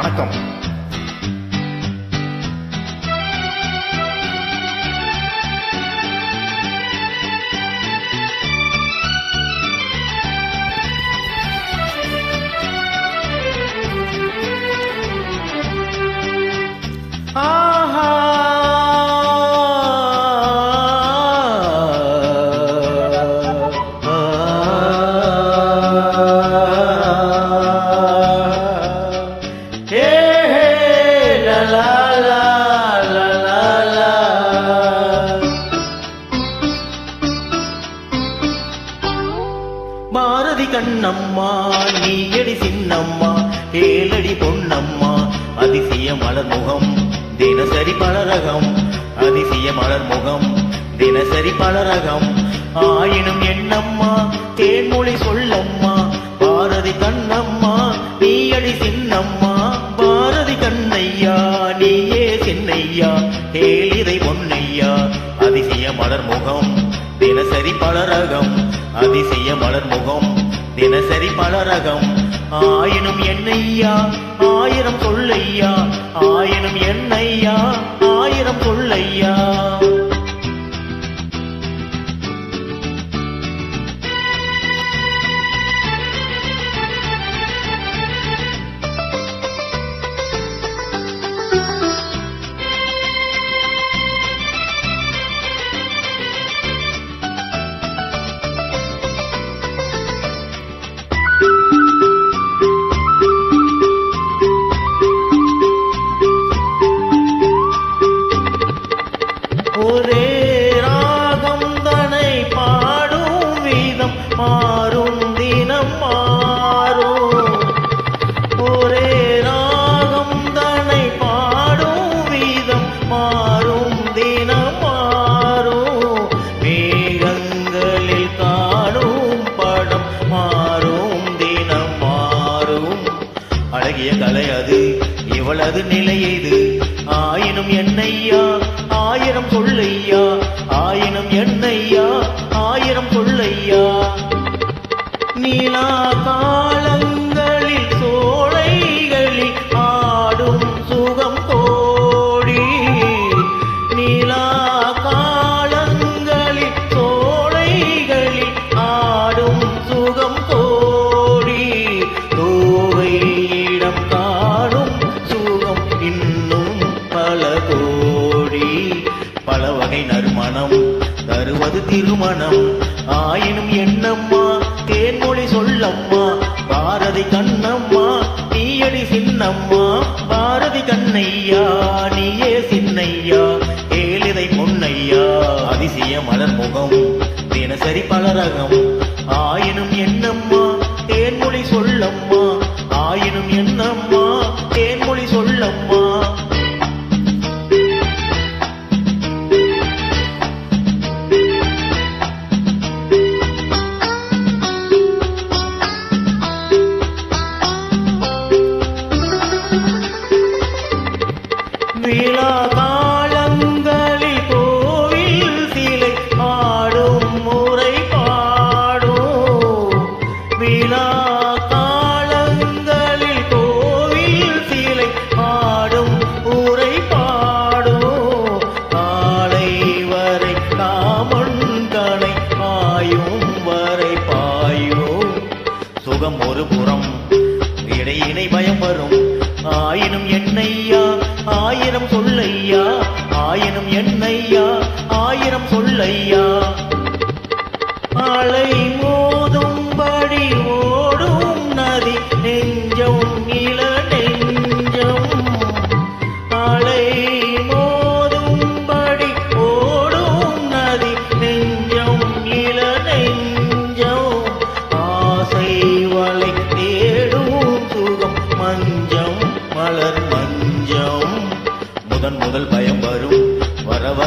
வணக்கம். ஆஹா அதி கண்ணம்மா நீயடி சின்னம்மா ஏழடி பொன்னம்மா அதிசய மலர் முகம் தினசரி பலரகம் அதிசய மலர் முகம் தினசரி பலரகம். ஆயினும் என்னம்மா தேன்மொழி சொல்லம்மா பாரதி கண்ணம்மா நீயடி சின்னம்மா பாரதி கண்ணையா நீயே சின்னையா ஏழிதை பொன்னையா அதிசய மலர் முகம் தினசரி பலரகம் அதிசய மலர் முகம் தினசரி பலரகம் ஆயினும் என்னையா? ஆயிரம் சொல்லையா? ஆயினும் என்னையா? அழகிய கலை அது இவளது நிலை இது ஆயினும் என்னையா? ஆயிரம் சொல்ல அது திருமணம். ஆயினும் என்னம்மா? தேன்மொழி சொல்லம்மா. பாரதி கண்ணம்மா நீயடி சின்னம்மா. பாரதி கண்ணையா? நீயே சின்னையா? ஏழிதை பொன்னையா? அதிசய மலர் முகம் தினசரி பலரகம். ஆயினும் என்னம்மா? தேன்மொழி சொல்லம்மா. ஆயினும் என்னம்மா? இடையினை பயம் வரும் ஆயினும் என்னையா? ஆயிரம் சொல்லையா? ஆயினும் என்னையா? ஆயிரம் சொல்லையா?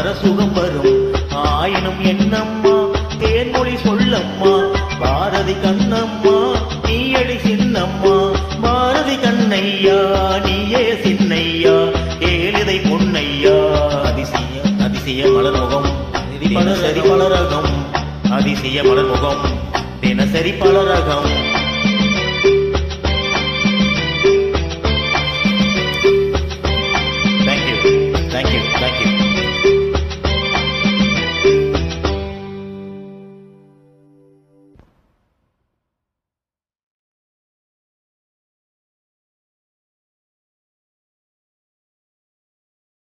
வர சுகம் வரும். ஆயினும் என்னம்மா? தேன்மொழி சொல்லம்மா. பாரதி கண்ணம்மா நீயடி சின்னம்மா. பாரதி கண்ணையா நீயே சின்னையா. ஏழிதை பொன்னையா. அதிசய அதிசய மலர் முகம் தினசரி பலரகம் அதிசய மலர் முகம் தினசரி பலரகம்